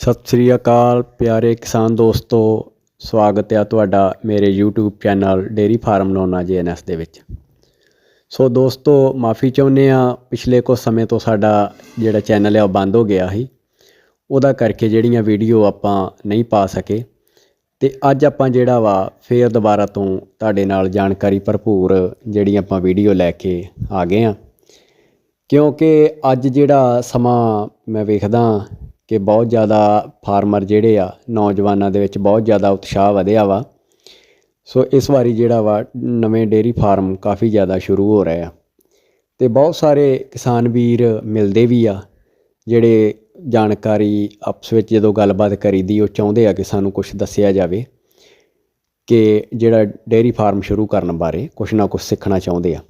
ਸਤਿ ਸ੍ਰੀ ਅਕਾਲ, ਪਿਆਰੇ ਕਿਸਾਨ ਦੋਸਤੋ। ਸਵਾਗਤ ਹੈ ਤੁਹਾਡਾ ਮੇਰੇ YouTube ਚੈਨਲ ਡੇਰੀ ਫਾਰਮ ਨੋਨਾ ਜੀਐਨਐਸ ਦੇ ਵਿੱਚ। ਸੋ ਦੋਸਤੋ, ਮਾਫੀ ਚਾਹੁੰਦੇ ਆ ਪਿਛਲੇ ਕੁਝ ਸਮੇਂ ਤੋਂ ਸਾਡਾ ਜਿਹੜਾ ਚੈਨਲ ਹੈ ਉਹ ਬੰਦ ਹੋ ਗਿਆ ਸੀ। ਉਹਦਾ ਕਰਕੇ ਜਿਹੜੀਆਂ ਵੀਡੀਓ ਆਪਾਂ ਨਹੀਂ ਪਾ ਸਕੇ। ਤੇ ਅੱਜ ਆਪਾਂ ਜਿਹੜਾ ਵਾ, ਫੇਰ ਦੁਬਾਰਾ ਤੋਂ ਤੁਹਾਡੇ ਨਾਲ ਜਾਣਕਾਰੀ ਭਰਪੂਰ ਜਿਹੜੀ ਆਪਾਂ ਵੀਡੀਓ ਲੈ ਕੇ ਆ ਗਏ ਆ ਕਿਉਂਕਿ ਅੱਜ ਜਿਹੜਾ ਸਮਾਂ ਮੈਂ ਵੇਖਦਾ ਕਿ ਬਹੁਤ ਜ਼ਿਆਦਾ ਫਾਰਮਰ ਜਿਹੜੇ ਆ, ਨੌਜਵਾਨਾਂ ਦੇ ਵਿੱਚ ਬਹੁਤ ਜ਼ਿਆਦਾ ਉਤਸ਼ਾਹ ਵਧਿਆ ਵਾ। ਸੋ ਇਸ ਵਾਰੀ ਜਿਹੜਾ ਵਾ, ਨਵੇਂ ਡੇਰੀ ਫਾਰਮ ਕਾਫੀ ਜ਼ਿਆਦਾ ਸ਼ੁਰੂ ਹੋ ਰਹੇ ਆ। ਤੇ ਬਹੁਤ ਸਾਰੇ ਕਿਸਾਨ ਵੀਰ ਮਿਲਦੇ ਵੀ ਆ, ਜਿਹੜੇ ਜਾਣਕਾਰੀ ਆਪਸ ਵਿੱਚ ਜਦੋਂ ਗੱਲਬਾਤ ਕਰੀਦੀ, ਉਹ ਚਾਹੁੰਦੇ ਆ ਕਿ ਸਾਨੂੰ ਕੁਝ ਦੱਸਿਆ ਜਾਵੇ ਕਿ ਜਿਹੜਾ ਡੇਰੀ ਫਾਰਮ ਸ਼ੁਰੂ ਕਰਨ ਬਾਰੇ ਕੁਝ ਨਾ ਕੁਝ ਸਿੱਖਣਾ ਚਾਹੁੰਦੇ ਆ।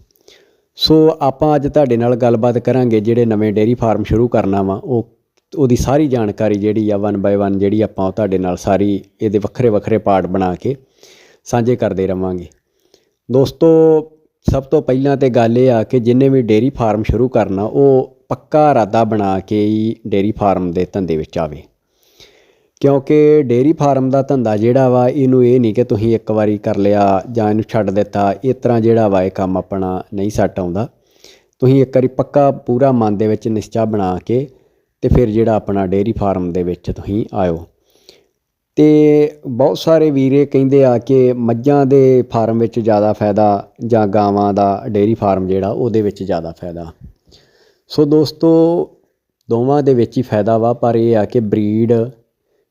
ਸੋ ਆਪਾਂ ਅੱਜ ਤੁਹਾਡੇ ਨਾਲ ਗੱਲਬਾਤ ਕਰਾਂਗੇ ਜਿਹੜੇ ਨਵੇਂ ਡੇਰੀ ਫਾਰਮ ਸ਼ੁਰੂ ਕਰਨਾ ਵਾ, ਉਹ ਉਹਦੀ ਸਾਰੀ ਜਾਣਕਾਰੀ ਜਿਹੜੀ ਆ ਵਨ ਬਾਏ ਵਨ ਜਿਹੜੀ ਆਪਾਂ ਉਹ ਤੁਹਾਡੇ ਨਾਲ ਸਾਰੀ ਇਹਦੇ ਵੱਖਰੇ ਵੱਖਰੇ ਪਾਰਟ ਬਣਾ ਕੇ ਸਾਂਝੇ ਕਰਦੇ ਰਵਾਂਗੇ। ਦੋਸਤੋ, ਸਭ ਤੋਂ ਪਹਿਲਾਂ ਤੇ ਗੱਲ ਇਹ ਆ ਕਿ ਜਿੰਨੇ ਵੀ ਡੇਰੀ ਫਾਰਮ ਸ਼ੁਰੂ ਕਰਨਾ, ਉਹ ਪੱਕਾ ਇਰਾਦਾ ਬਣਾ ਕੇ ਹੀ ਡੇਰੀ ਫਾਰਮ ਦੇ ਧੰਦੇ ਵਿੱਚ ਆਵੇ। ਕਿਉਂਕਿ ਡੇਰੀ ਫਾਰਮ ਦਾ ਧੰਦਾ ਜਿਹੜਾ ਵਾ, ਇਹਨੂੰ ਇਹ ਨਹੀਂ ਕਿ ਤੁਸੀਂ ਇੱਕ ਵਾਰੀ ਕਰ ਲਿਆ ਜਾਂ ਇਹਨੂੰ ਛੱਡ ਦਿੱਤਾ, ਇਸ ਤਰ੍ਹਾਂ ਜਿਹੜਾ ਵਾ ਇਹ ਕੰਮ ਆਪਣਾ ਨਹੀਂ ਸੱਟ ਆਉਂਦਾ। ਤੁਸੀਂ ਇੱਕ ਵਾਰੀ ਪੱਕਾ ਪੂਰਾ ਮਨ ਦੇ ਵਿੱਚ ਨਿਸ਼ਚਾ ਬਣਾ ਕੇ ਤੇ ਫਿਰ ਜਿਹੜਾ ਆਪਣਾ ਡੇਰੀ ਫਾਰਮ ਦੇ ਵਿੱਚ ਤੁਸੀਂ ਆਇਓ। ਤੇ ਬਹੁਤ ਸਾਰੇ ਵੀਰੇ ਕਹਿੰਦੇ ਆ ਕਿ ਮੱਝਾਂ ਦੇ ਫਾਰਮ ਵਿੱਚ ਜ਼ਿਆਦਾ ਫਾਇਦਾ ਜਾਂ ਗਾਵਾਂ ਦਾ ਡੇਰੀ ਫਾਰਮ ਜਿਹੜਾ ਉਹਦੇ ਵਿੱਚ ਜ਼ਿਆਦਾ ਫਾਇਦਾ। ਸੋ ਦੋਸਤੋ, ਦੋਵਾਂ ਦੇ ਵਿੱਚ ਹੀ ਫਾਇਦਾ ਵਾ, ਪਰ ਇਹ ਆ ਕਿ ਬਰੀਡ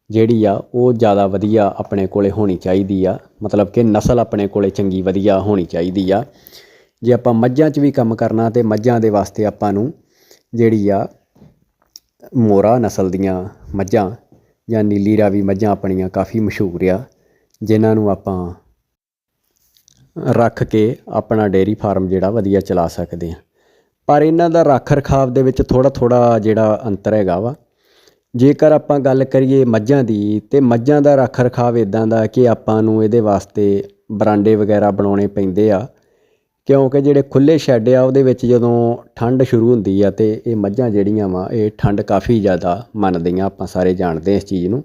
ਜਿਹੜੀ ਆ ਉਹ ਜ਼ਿਆਦਾ ਵਧੀਆ ਆਪਣੇ ਕੋਲੇ ਹੋਣੀ ਚਾਹੀਦੀ ਆ। ਮਤਲਬ ਕਿ ਨਸਲ ਆਪਣੇ ਕੋਲੇ ਚੰਗੀ ਵਧੀਆ ਹੋਣੀ ਚਾਹੀਦੀ ਆ। ਜੇ ਆਪਾਂ ਮੱਝਾਂ 'ਚ ਵੀ ਕੰਮ ਕਰਨਾ ਤੇ ਮੱਝਾਂ ਦੇ ਵਾਸਤੇ ਆਪਾਂ ਨੂੰ ਜਿਹੜੀ ਆ ਮੋਰਾ ਨਸਲ ਦੀਆਂ ਮੱਝਾਂ ਜਾਂ ਨੀਲੀ ਰਾਵੀ ਮੱਝਾਂ ਆਪਣੀਆਂ ਕਾਫੀ ਮਸ਼ਹੂਰ ਆ, ਜਿਨ੍ਹਾਂ ਨੂੰ ਆਪਾਂ ਰੱਖ ਕੇ ਆਪਣਾ ਡੇਅਰੀ ਫਾਰਮ ਜਿਹੜਾ ਵਧੀਆ ਚਲਾ ਸਕਦੇ ਆ ਪਰ ਇਹਨਾਂ ਦਾ ਰੱਖ ਰਖਾਵ ਦੇ ਵਿੱਚ ਥੋੜਾ ਥੋੜਾ ਜਿਹੜਾ ਅੰਤਰ ਹੈਗਾ ਵਾ, ਜੇਕਰ ਆਪਾਂ ਗੱਲ ਕਰੀਏ ਮੱਝਾਂ ਦੀ, ਤੇ ਮੱਝਾਂ ਦਾ ਰੱਖ ਰਖਾਵ ਇਦਾਂ ਦਾ ਕਿ ਆਪਾਂ ਨੂੰ ਇਹਦੇ ਵਾਸਤੇ ਬਰਾਂਡੇ ਵਗੈਰਾ ਬਣਾਉਣੇ ਪੈਂਦੇ ਆ ਕਿਉਂਕਿ ਜਿਹੜੇ ਖੁੱਲੇ ਸ਼ੈੱਡ ਆ, ਉਹਦੇ ਵਿੱਚ ਜਦੋਂ ਠੰਡ ਸ਼ੁਰੂ ਹੁੰਦੀ ਆ ਤੇ ਇਹ ਮੱਝਾਂ ਜਿਹੜੀਆਂ ਵਾ, ਇਹ ਠੰਡ ਕਾਫੀ ਜ਼ਿਆਦਾ ਮੰਨਦੀਆਂ, ਆਪਾਂ ਸਾਰੇ ਜਾਣਦੇ ਇਸ ਚੀਜ਼ ਨੂੰ।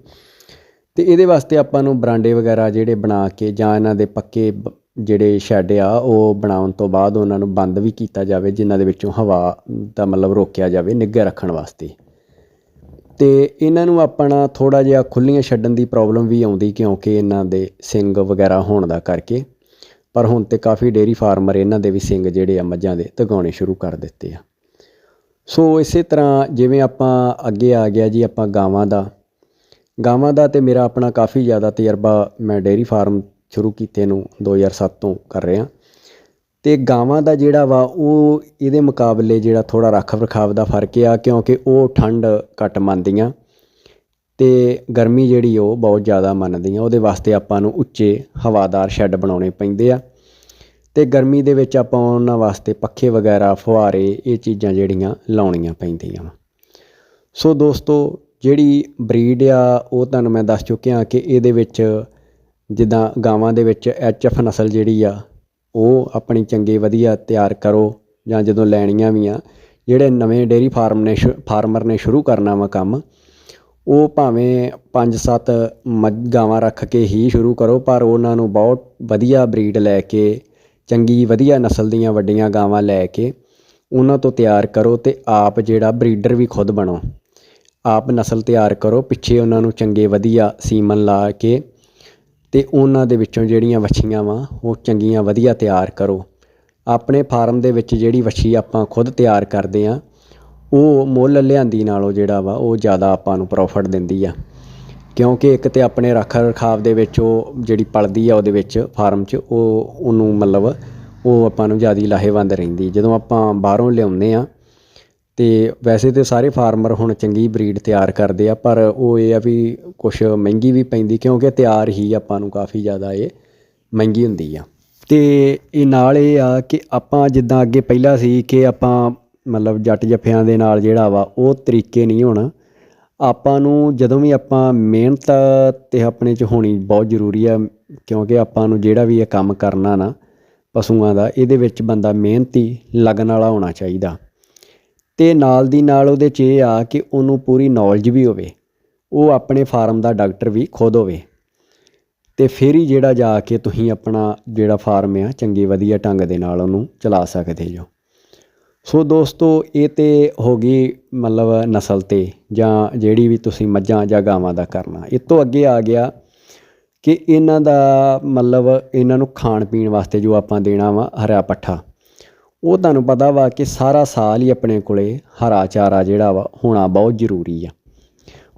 ਤੇ ਇਹਦੇ ਵਾਸਤੇ ਆਪਾਂ ਨੂੰ ਬਰਾਂਡੇ ਵਗੈਰਾ ਜਿਹੜੇ ਬਣਾ ਕੇ ਜਾਂ ਇਹਨਾਂ ਦੇ ਪੱਕੇ ਬ- ਜਿਹੜੇ ਸ਼ੈੱਡ ਆ, ਉਹ ਬਣਾਉਣ ਤੋਂ ਬਾਅਦ ਉਹਨਾਂ ਨੂੰ ਬੰਦ ਵੀ ਕੀਤਾ ਜਾਵੇ, ਜਿਨ੍ਹਾਂ ਦੇ ਵਿੱਚੋਂ ਹਵਾ ਦਾ ਮਤਲਬ ਰੋਕਿਆ ਜਾਵੇ ਨਿੱਘੇ ਰੱਖਣ ਵਾਸਤੇ। ਤੇ ਇਹਨਾਂ ਨੂੰ ਆਪਣਾ ਥੋੜਾ ਜਿਹਾ ਖੁੱਲੀਆਂ ਛੱਡਣ ਦੀ ਪ੍ਰੋਬਲਮ ਵੀ ਆਉਂਦੀ ਕਿਉਂਕਿ ਇਹਨਾਂ ਦੇ ਸਿੰਗ ਵਗੈਰਾ ਹੋਣ ਦਾ ਕਰਕੇ। ਪਰ ਹੁਣ ਤੇ ਕਾਫੀ ਡੇਰੀ ਫਾਰਮਰ ਇਹਨਾਂ ਦੇ ਵੀ ਸਿੰਗ ਜਿਹੜੇ ਆ ਮੱਝਾਂ ਦੇ ਤਗਾਉਣੇ ਸ਼ੁਰੂ ਕਰ ਦਿੱਤੇ ਆ। ਸੋ ਇਸੇ ਤਰ੍ਹਾਂ ਜਿਵੇਂ ਆਪਾਂ ਅੱਗੇ ਆ ਗਿਆ ਜੀ ਆਪਾਂ ਗਾਵਾਂ ਦਾ। ਗਾਵਾਂ ਦਾ ਤੇ ਮੇਰਾ ਆਪਣਾ ਕਾਫੀ ਜ਼ਿਆਦਾ ਤਜਰਬਾ ਮੈਂ ਡੇਰੀ ਫਾਰਮ ਸ਼ੁਰੂ ਕੀਤੇ ਨੂੰ 2007 ਤੋਂ ਕਰ ਰਿਹਾ। ਤੇ ਗਾਵਾਂ ਦਾ ਜਿਹੜਾ ਵਾ ਉਹ ਇਹਦੇ ਮੁਕਾਬਲੇ ਜਿਹੜਾ ਥੋੜਾ ਰੱਖ ਰਖਾਵ ਦਾ ਫ਼ਰਕ ਆ ਕਿਉਂਕਿ ਉਹ ਠੰਡ ਘੱਟ ਮੰਨਦੀਆਂ। ਅਤੇ ਗਰਮੀ ਜਿਹੜੀ ਉਹ ਬਹੁਤ ਜ਼ਿਆਦਾ ਮੰਨਦੀਆਂ ਉਹਦੇ ਵਾਸਤੇ ਆਪਾਂ ਨੂੰ ਉੱਚੇ ਹਵਾਦਾਰ ਸ਼ੈੱਡ ਬਣਾਉਣੇ ਪੈਂਦੇ ਆ। ਅਤੇ ਗਰਮੀ ਦੇ ਵਿੱਚ ਆਪਾਂ ਉਹਨਾਂ ਵਾਸਤੇ ਪੱਖੇ ਵਗੈਰਾ, ਫੁਹਾਰੇ, ਇਹ ਚੀਜ਼ਾਂ ਜਿਹੜੀਆਂ ਲਾਉਣੀਆਂ ਪੈਂਦੀਆਂ ਵਾ। ਸੋ ਦੋਸਤੋ, ਜਿਹੜੀ ਬਰੀਡ ਆ, ਉਹ ਤੁਹਾਨੂੰ ਮੈਂ ਦੱਸ ਚੁੱਕਿਆ ਕਿ ਇਹਦੇ ਵਿੱਚ ਜਿੱਦਾਂ ਗਾਵਾਂ ਦੇ ਵਿੱਚ ਐਚਐਫ ਨਸਲ ਜਿਹੜੀ ਆ, ਉਹ ਆਪਣੀ ਚੰਗੇ ਵਧੀਆ ਤਿਆਰ ਕਰੋ ਜਾਂ ਜਦੋਂ ਲੈਣੀਆਂ ਵੀ ਆ, ਜਿਹੜੇ ਨਵੇਂ ਡੇਰੀ ਫਾਰਮ ਨੇ ਸ਼ੁ- ਫਾਰਮਰ ਨੇ ਸ਼ੁਰੂ ਕਰਨਾ ਵਾ ਕੰਮ ਉਹ ਭਾਵੇਂ 5-7 ਮੱਝ ਗਾਵਾਂ ਰੱਖ ਕੇ ਹੀ ਸ਼ੁਰੂ ਕਰੋ, ਪਰ ਉਹਨਾਂ ਨੂੰ ਬਹੁਤ ਵਧੀਆ ਬਰੀਡ ਲੈ ਕੇ, ਚੰਗੀ ਵਧੀਆ ਨਸਲ ਦੀਆਂ ਵੱਡੀਆਂ ਗਾਵਾਂ ਲੈ ਕੇ ਉਹਨਾਂ ਤੋਂ ਤਿਆਰ ਕਰੋ ਤੇ ਆਪ ਜਿਹੜਾ ਬਰੀਡਰ ਵੀ ਖੁਦ ਬਣੋ। ਆਪ ਨਸਲ ਤਿਆਰ ਕਰੋ, ਪਿੱਛੇ ਉਹਨਾਂ ਨੂੰ ਚੰਗੇ ਵਧੀਆ ਸੀਮਨ ਲਾ ਕੇ ਤੇ ਉਹਨਾਂ ਦੇ ਵਿੱਚੋਂ ਜਿਹੜੀਆਂ ਵੱਛੀਆਂ ਵਾ, ਉਹ ਚੰਗੀਆਂ ਵਧੀਆ ਤਿਆਰ ਕਰੋ। ਆਪਣੇ ਫਾਰਮ ਦੇ ਵਿੱਚ ਜਿਹੜੀ ਵੱਛੀ ਆਪਾਂ ਖੁਦ ਤਿਆਰ ਕਰਦੇ ਆ ਉਹ ਮੁੱਲ ਲਿਆਂਦੀ ਨਾਲੋਂ ਜਿਹੜਾ ਵਾ ਉਹ ਜ਼ਿਆਦਾ ਆਪਾਂ ਨੂੰ ਪ੍ਰੋਫਿਟ ਦਿੰਦੀ ਆ। ਕਿਉਂਕਿ ਇੱਕ ਤੇ ਆਪਣੇ ਰੱਖ ਰਖਾਵ ਦੇ ਵਿੱਚ ਉਹ ਜਿਹੜੀ ਪਲਦੀ ਆ ਉਹਦੇ ਵਿੱਚ ਫਾਰਮ 'ਚ ਉਹ ਉਹਨੂੰ ਮਤਲਬ ਉਹ ਆਪਾਂ ਨੂੰ ਜ਼ਿਆਦਾ ਲਾਹੇਵੰਦ ਰਹਿੰਦੀ। ਜਦੋਂ ਆਪਾਂ ਬਾਹਰੋਂ ਲਿਆਉਂਦੇ ਆ ਤੇ ਵੈਸੇ ਤੇ ਸਾਰੇ ਫਾਰਮਰ ਹੁਣ ਚੰਗੀ ਬਰੀਡ ਤਿਆਰ ਕਰਦੇ ਆ, ਪਰ ਉਹ ਇਹ ਆ ਵੀ ਕੁਝ ਮਹਿੰਗੀ ਵੀ ਪੈਂਦੀ ਕਿਉਂਕਿ ਤਿਆਰ ਹੀ ਆਪਾਂ ਨੂੰ ਕਾਫੀ ਜ਼ਿਆਦਾ ਇਹ ਮਹਿੰਗੀ ਹੁੰਦੀ ਆ। ਤੇ ਇਹ ਨਾਲ ਇਹ ਆ ਕਿ ਆਪਾਂ ਜਿੱਦਾਂ ਅੱਗੇ ਪਹਿਲਾਂ ਸੀ ਕਿ ਆਪਾਂ ਮਤਲਬ ਜੱਟ ਜੱਫਿਆਂ ਦੇ ਨਾਲ ਜਿਹੜਾ ਵਾ, ਉਹ ਤਰੀਕੇ ਨਹੀਂ ਹੋਣਾ। ਆਪਾਂ ਨੂੰ ਜਦੋਂ ਵੀ ਆਪਾਂ ਮਿਹਨਤ ਤੇ ਆਪਣੇ 'ਚ ਹੋਣੀ ਬਹੁਤ ਜ਼ਰੂਰੀ ਆ, ਕਿਉਂਕਿ ਆਪਾਂ ਨੂੰ ਜਿਹੜਾ ਵੀ ਇਹ ਕੰਮ ਕਰਨਾ ਨਾ, ਪਸ਼ੂਆਂ ਦਾ, ਇਹਦੇ ਵਿੱਚ ਬੰਦਾ ਮਿਹਨਤੀ ਲੱਗਣ ਵਾਲਾ ਹੋਣਾ ਚਾਹੀਦਾ। ਤੇ ਨਾਲ ਦੀ ਨਾਲ ਉਹਦੇ 'ਚ ਇਹ ਆ ਕਿ ਉਹਨੂੰ ਪੂਰੀ ਨੌਲੇਜ ਵੀ ਹੋਵੇ। ਉਹ ਆਪਣੇ ਫਾਰਮ ਦਾ ਡਾਕਟਰ ਵੀ ਖੁਦ ਹੋਵੇ। ਤੇ ਫਿਰ ਹੀ ਜਿਹੜਾ ਜਾ ਕੇ ਤੁਸੀਂ ਆਪਣਾ ਜਿਹੜਾ ਫਾਰਮ ਆ, ਚੰਗੇ ਵਧੀਆ ਢੰਗ ਦੇ ਨਾਲ ਉਹਨੂੰ ਚਲਾ ਸਕਦੇ ਜੋ। ਸੋ ਦੋਸਤੋ, ਇਹ ਤੇ ਹੋ ਗਈ ਮਤਲਬ ਨਸਲ ਤੇ ਜਾਂ ਜਿਹੜੀ ਵੀ ਤੁਸੀਂ ਮੱਝਾਂ ਜਾਂ ਗਾਵਾਂ ਦਾ ਕਰਨਾ। ਇਹ ਤੋਂ ਅੱਗੇ ਆ ਗਿਆ ਕਿ ਇਹਨਾਂ ਦਾ ਮਤਲਬ ਇਹਨਾਂ ਨੂੰ ਖਾਣ ਪੀਣ ਵਾਸਤੇ ਜੋ ਆਪਾਂ ਦੇਣਾ ਵਾ ਹਰਾ ਪੱਠਾ, ਉਹ ਤੁਹਾਨੂੰ ਪਤਾ ਵਾ ਕਿ ਸਾਰਾ ਸਾਲ ਹੀ ਆਪਣੇ ਕੋਲੇ ਹਰਾ ਚਾਰਾ ਜਿਹੜਾ ਵਾ ਹੋਣਾ ਬਹੁਤ ਜ਼ਰੂਰੀ ਆ।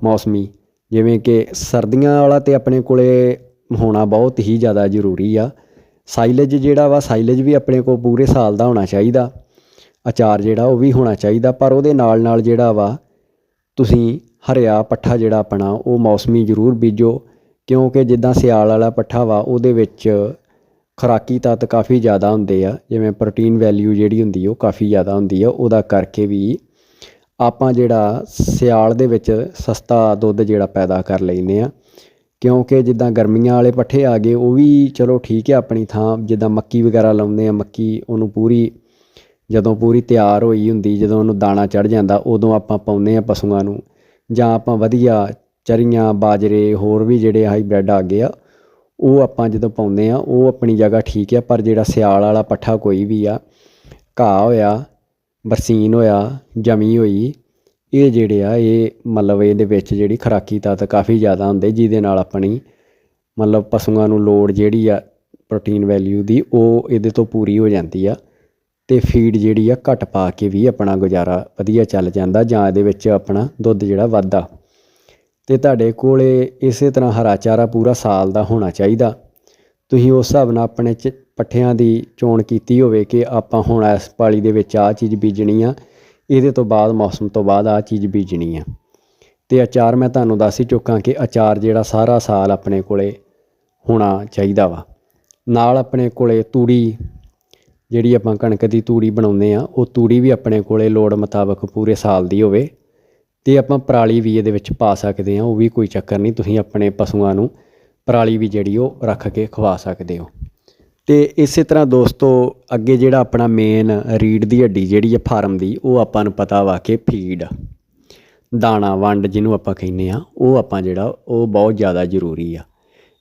ਮੌਸਮੀ, ਜਿਵੇਂ ਕਿ ਸਰਦੀਆਂ ਵਾਲਾ ਤੇ ਆਪਣੇ ਕੋਲੇ ਹੋਣਾ ਬਹੁਤ ਹੀ ਜ਼ਿਆਦਾ ਜ਼ਰੂਰੀ ਆ। ਸਾਈਲੇਜ ਜਿਹੜਾ ਵਾ, ਸਾਈਲੇਜ ਵੀ ਆਪਣੇ ਕੋਲ ਪੂਰੇ ਸਾਲ ਦਾ ਹੋਣਾ ਚਾਹੀਦਾ। ਅਚਾਰ ਜਿਹੜਾ ਉਹ ਵੀ ਹੋਣਾ ਚਾਹੀਦਾ, ਪਰ ਉਹਦੇ ਨਾਲ ਨਾਲ ਜਿਹੜਾ ਵਾ ਤੁਸੀਂ ਹਰਿਆ ਪੱਠਾ ਜਿਹੜਾ ਆਪਣਾ, ਉਹ ਮੌਸਮੀ ਜ਼ਰੂਰ ਬੀਜੋ, ਕਿਉਂਕਿ ਜਿੱਦਾਂ ਸਿਆਲ ਵਾਲਾ ਪੱਠਾ ਵਾ, ਉਹਦੇ ਵਿੱਚ ਖੁਰਾਕੀ ਤੱਤ ਕਾਫੀ ਜ਼ਿਆਦਾ ਹੁੰਦੇ ਆ, ਜਿਵੇਂ ਪ੍ਰੋਟੀਨ ਵੈਲਿਊ ਜਿਹੜੀ ਹੁੰਦੀ ਉਹ ਕਾਫੀ ਜ਼ਿਆਦਾ ਹੁੰਦੀ ਆ, ਉਹਦਾ ਕਰਕੇ ਵੀ ਆਪਾਂ ਜਿਹੜਾ ਸਿਆਲ ਦੇ ਵਿੱਚ ਸਸਤਾ ਦੁੱਧ ਜਿਹੜਾ ਪੈਦਾ ਕਰ ਲੈਂਦੇ ਆ, ਕਿਉਂਕਿ ਜਿੱਦਾਂ ਗਰਮੀਆਂ ਵਾਲੇ ਪੱਠੇ ਆ ਗਏ, ਉਹ ਵੀ ਚਲੋ ਠੀਕ ਹੈ ਆਪਣੀ ਥਾਂ, ਜਿੱਦਾਂ ਮੱਕੀ ਵਗੈਰਾ ਲਾਉਂਦੇ ਆ, ਮੱਕੀ ਉਹਨੂੰ ਪੂਰੀ ਜਦੋਂ ਪੂਰੀ ਤਿਆਰ ਹੋਈ ਹੁੰਦੀ, ਜਦੋਂ ਉਹਨੂੰ ਦਾਣਾ ਚੜ ਜਾਂਦਾ, ਉਦੋਂ ਆਪਾਂ ਪਾਉਂਦੇ ਆ ਪਸ਼ੂਆਂ ਨੂੰ। ਜਾਂ ਆਪਾਂ ਵਧੀਆ ਚਰੀਆਂ, ਬਾਜਰੇ, ਹੋਰ ਵੀ ਜਿਹੜੇ ਹਾਈਬ੍ਰਿਡ ਆ ਗਏ ਆ, ਉਹ ਆਪਾਂ ਜਦੋਂ ਪਾਉਂਦੇ ਆ ਉਹ ਆਪਣੀ ਜਗ੍ਹਾ ਠੀਕ ਆ, ਪਰ ਜਿਹੜਾ ਸਿਆਲ ਵਾਲਾ ਪੱਠਾ ਕੋਈ ਵੀ ਆ, ਘਾਹ ਹੋਇਆ, ਬਰਸੀਨ ਹੋਇਆ, ਜਮੀ ਹੋਈ, ਇਹ ਜਿਹੜੇ ਆ, ਇਹ ਮਤਲਬ ਇਹਦੇ ਵਿੱਚ ਜਿਹੜੀ ਖੁਰਾਕੀ ਤੱਤ ਕਾਫੀ ਜ਼ਿਆਦਾ ਹੁੰਦੇ, ਜਿਹਦੇ ਨਾਲ ਆਪਣੀ ਮਤਲਬ ਪਸ਼ੂਆਂ ਨੂੰ ਲੋੜ ਜਿਹੜੀ ਆ, ਪ੍ਰੋਟੀਨ ਵੈਲਿਊ ਦੀ, ਉਹ ਇਹਦੇ ਤੋਂ ਪੂਰੀ ਹੋ ਜਾਂਦੀ ਆ। ਅਤੇ ਫੀਡ ਜਿਹੜੀ ਆ ਘੱਟ ਪਾ ਕੇ ਵੀ ਆਪਣਾ ਗੁਜ਼ਾਰਾ ਵਧੀਆ ਚੱਲ ਜਾਂਦਾ ਜਾਂ ਇਹਦੇ ਵਿੱਚ ਆਪਣਾ ਦੁੱਧ ਜਿਹੜਾ ਵੱਧਦਾ। ਅਤੇ ਤੁਹਾਡੇ ਕੋਲ ਇਸੇ ਤਰ੍ਹਾਂ ਹਰਾ ਚਾਰਾ ਪੂਰਾ ਸਾਲ ਦਾ ਹੋਣਾ ਚਾਹੀਦਾ। ਤੁਸੀਂ ਉਸ ਹਿਸਾਬ ਨਾਲ ਆਪਣੇ ਚ ਪੱਠਿਆਂ ਦੀ ਚੋਣ ਕੀਤੀ ਹੋਵੇ ਕਿ ਆਪਾਂ ਹੁਣ ਇਸ ਪਾਲੀ ਦੇ ਵਿੱਚ ਆਹ ਚੀਜ਼ ਬੀਜਣੀ ਆ, ਇਹਦੇ ਤੋਂ ਬਾਅਦ, ਮੌਸਮ ਤੋਂ ਬਾਅਦ ਆਹ ਚੀਜ਼ ਬੀਜਣੀ ਆ। ਤੇ ਅਚਾਰ ਮੈਂ ਤੁਹਾਨੂੰ ਦੱਸ ਹੀ ਚੁੱਕਾਂ ਕਿ ਅਚਾਰ ਜਿਹੜਾ ਸਾਰਾ ਸਾਲ ਆਪਣੇ ਕੋਲੇ ਹੋਣਾ ਚਾਹੀਦਾ ਵਾ। ਨਾਲ ਆਪਣੇ ਕੋਲੇ ਤੂੜੀ ਜਿਹੜੀ ਆਪਾਂ ਕਣਕ ਦੀ ਤੂੜੀ ਬਣਾਉਂਦੇ ਆ ਉਹ ਤੂੜੀ ਵੀ ਆਪਣੇ ਕੋਲੇ ਲੋੜ ਮੁਤਾਬਕ ਪੂਰੇ ਸਾਲ ਦੀ ਹੋਵੇ ਤੇ ਆਪਾਂ ਪਰਾਲੀ ਵੀ ਇਹਦੇ ਵਿੱਚ ਪਾ ਸਕਦੇ ਆ ਉਹ ਵੀ ਕੋਈ ਚੱਕਰ ਨਹੀਂ, ਤੁਸੀਂ ਆਪਣੇ ਪਸ਼ੂਆਂ ਨੂੰ ਪਰਾਲੀ ਵੀ ਜਿਹੜੀ ਉਹ ਰੱਖ ਕੇ ਖਵਾ ਸਕਦੇ ਹੋ। ਤੇ ਇਸੇ ਤਰ੍ਹਾਂ ਦੋਸਤੋ, ਅੱਗੇ ਜਿਹੜਾ ਆਪਣਾ ਮੇਨ ਰੀੜ ਦੀ ਹੱਡੀ ਜਿਹੜੀ ਹੈ ਫਾਰਮ ਦੀ, ਉਹ ਆਪਾਂ ਨੂੰ ਪਤਾ ਵਾ ਕਿ ਫੀਡ, ਦਾਣਾ, ਵੰਡ ਜਿਹਨੂੰ ਆਪਾਂ ਕਹਿੰਦੇ ਆ ਉਹ ਆਪਾਂ ਜਿਹੜਾ, ਉਹ ਬਹੁਤ ਜ਼ਿਆਦਾ ਜ਼ਰੂਰੀ ਆ।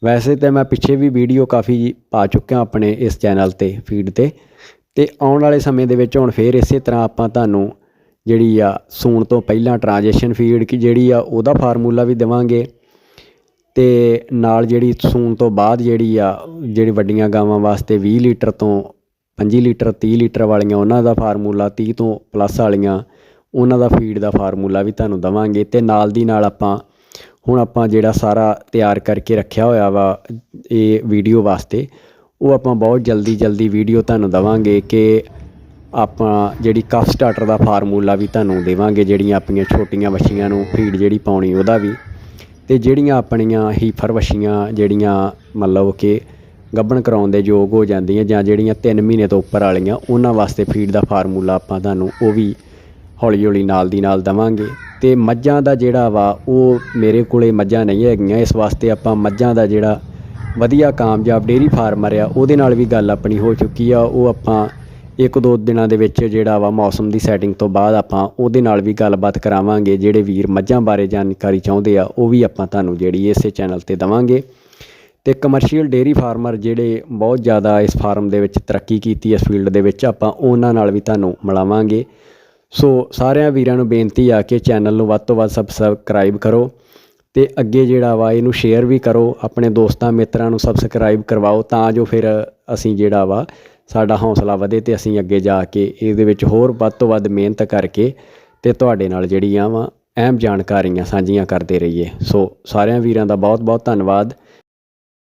ਵੈਸੇ ਤਾਂ ਮੈਂ ਪਿੱਛੇ ਵੀ ਵੀਡੀਓ ਕਾਫੀ ਪਾ ਚੁੱਕਿਆ ਆਪਣੇ ਇਸ ਚੈਨਲ ਤੇ ਫੀਡ ਤੇ। ਤੇ ਆਉਣ ਵਾਲੇ ਸਮੇਂ ਦੇ ਵਿੱਚ ਹੁਣ ਫੇਰ ਇਸੇ ਤਰ੍ਹਾਂ ਆਪਾਂ ਤੁਹਾਨੂੰ ਜਿਹੜੀ ਆ ਸੂਣ ਤੋਂ ਪਹਿਲਾਂ ਟ੍ਰਾਂਜੀਸ਼ਨ ਫੀਡ ਕੀ ਜਿਹੜੀ ਆ ਉਹਦਾ ਫਾਰਮੂਲਾ ਵੀ ਦੇਵਾਂਗੇ। ਤੇ ਨਾਲ ਜਿਹੜੀ ਸੂਣ ਤੋਂ ਬਾਅਦ ਜਿਹੜੀ ਆ, ਜਿਹੜੀ ਵੱਡੀਆਂ ਗਾਵਾਂ ਵਾਸਤੇ 20 ਲੀਟਰ ਤੋਂ 25 ਲੀਟਰ 30 ਲੀਟਰ ਵਾਲੀਆਂ ਉਹਨਾਂ ਦਾ ਫਾਰਮੂਲਾ 30 ਤੋਂ ਪਲੱਸ ਵਾਲੀਆਂ ਉਹਨਾਂ ਦਾ ਫੀਡ ਦਾ ਫਾਰਮੂਲਾ ਵੀ ਤੁਹਾਨੂੰ ਦਵਾਂਗੇ। ਤੇ ਨਾਲ ਦੀ ਨਾਲ ਆਪਾਂ ਹੁਣ ਆਪਾਂ ਜਿਹੜਾ ਸਾਰਾ ਤਿਆਰ ਕਰਕੇ ਰੱਖਿਆ ਹੋਇਆ ਵਾ ਇਹ ਵੀਡੀਓ ਵਾਸਤੇ, ਉਹ ਆਪਾਂ ਬਹੁਤ ਜਲਦੀ ਜਲਦੀ ਵੀਡੀਓ ਤੁਹਾਨੂੰ ਦਵਾਂਗੇ ਕਿ ਆਪਾਂ ਜਿਹੜੀ ਕਫ ਸਟਾਰਟਰ ਦਾ ਫਾਰਮੂਲਾ ਵੀ ਤੁਹਾਨੂੰ ਦੇਵਾਂਗੇ, ਜਿਹੜੀਆਂ ਆਪਣੀਆਂ ਛੋਟੀਆਂ ਵੱਛੀਆਂ ਨੂੰ ਫੀਡ ਜਿਹੜੀ ਪਾਉਣੀ ਉਹਦਾ ਵੀ ਤੇ ਜਿਹੜੀਆਂ ਆਪਣੀਆਂ ਹੀਫਰ ਵੱਛੀਆਂ ਜਿਹੜੀਆਂ ਮਤਲਬ ਕਿ ਗੱਭਣ ਕਰਾਉਣ ਦੇ ਯੋਗ ਹੋ ਜਾਂਦੀਆਂ ਜਾਂ ਜਿਹੜੀਆਂ 3 ਮਹੀਨੇ ਤੋਂ ਉੱਪਰ ਵਾਲੀਆਂ, ਉਹਨਾਂ ਵਾਸਤੇ ਫੀਡ ਦਾ ਫਾਰਮੂਲਾ ਆਪਾਂ ਤੁਹਾਨੂੰ ਉਹ ਵੀ ਹੌਲੀ ਹੌਲੀ ਨਾਲ ਦੀ ਨਾਲ ਦਵਾਂਗੇ। ਅਤੇ ਮੱਝਾਂ ਦਾ ਜਿਹੜਾ ਵਾ, ਉਹ ਮੇਰੇ ਕੋਲ ਮੱਝਾਂ ਨਹੀਂ ਹੈਗੀਆਂ। ਇਸ ਵਾਸਤੇ ਆਪਾਂ ਮੱਝਾਂ ਦਾ ਜਿਹੜਾ ਵਧੀਆ ਕਾਮਯਾਬ ਡੇਅਰੀ ਫਾਰਮਰ ਆ ਉਹਦੇ ਨਾਲ ਵੀ ਗੱਲ ਆਪਣੀ ਹੋ ਚੁੱਕੀ ਆ। ਉਹ ਆਪਾਂ ਇੱਕ ਦੋ ਦਿਨਾਂ ਦੇ ਵਿੱਚ ਜਿਹੜਾ ਵਾ ਮੌਸਮ ਦੀ ਸੈਟਿੰਗ ਤੋਂ ਬਾਅਦ ਆਪਾਂ ਉਹਦੇ ਨਾਲ ਵੀ ਗੱਲਬਾਤ ਕਰਾਵਾਂਗੇ। ਜਿਹੜੇ ਵੀਰ ਮੱਝਾਂ ਬਾਰੇ ਜਾਣਕਾਰੀ ਚਾਹੁੰਦੇ ਆ, ਉਹ ਵੀ ਆਪਾਂ ਤੁਹਾਨੂੰ ਜਿਹੜੀ ਇਸੇ ਚੈਨਲ ਤੇ ਦਵਾਂਗੇ। ਤੇ ਕਮਰਸ਼ੀਅਲ ਡੇਅਰੀ ਫਾਰਮਰ ਜਿਹੜੇ ਬਹੁਤ ਜ਼ਿਆਦਾ ਇਸ ਫਾਰਮ ਦੇ ਵਿੱਚ ਤਰੱਕੀ ਕੀਤੀ ਇਸ ਫੀਲਡ ਦੇ ਵਿੱਚ, ਆਪਾਂ ਉਹਨਾਂ ਨਾਲ ਵੀ ਤੁਹਾਨੂੰ ਮਿਲਾਵਾਂਗੇ। ਸੋ ਸਾਰਿਆਂ ਵੀਰਾਂ ਨੂੰ ਬੇਨਤੀ ਆ ਕਿ ਚੈਨਲ ਨੂੰ ਵੱਧ ਤੋਂ ਵੱਧ ਸਬਸਕ੍ਰਾਈਬ ਕਰੋ ਤੇ ਅੱਗੇ ਜਿਹੜਾ ਵਾ ਇਹਨੂੰ ਸ਼ੇਅਰ ਵੀ ਕਰੋ, ਆਪਣੇ ਦੋਸਤਾਂ ਮਿੱਤਰਾਂ ਨੂੰ ਸਬਸਕ੍ਰਾਈਬ ਕਰਵਾਓ ਤਾਂ ਜੋ ਫਿਰ ਅਸੀਂ ਜਿਹੜਾ ਵਾ ਸਾਡਾ ਹੌਸਲਾ ਵਧੇ ਤੇ ਅਸੀਂ ਅੱਗੇ ਜਾ ਕੇ ਇਹਦੇ ਵਿੱਚ ਹੋਰ ਵੱਧ ਤੋਂ ਵੱਧ ਮਿਹਨਤ ਕਰਕੇ ਤੇ ਤੁਹਾਡੇ ਨਾਲ ਜਿਹੜੀਆਂ ਵਾ ਅਹਿਮ ਜਾਣਕਾਰੀਆਂ ਸਾਂਝੀਆਂ ਕਰਦੇ ਰਹੀਏ। ਸੋ ਸਾਰਿਆਂ ਵੀਰਾਂ ਦਾ ਬਹੁਤ ਬਹੁਤ ਧੰਨਵਾਦ।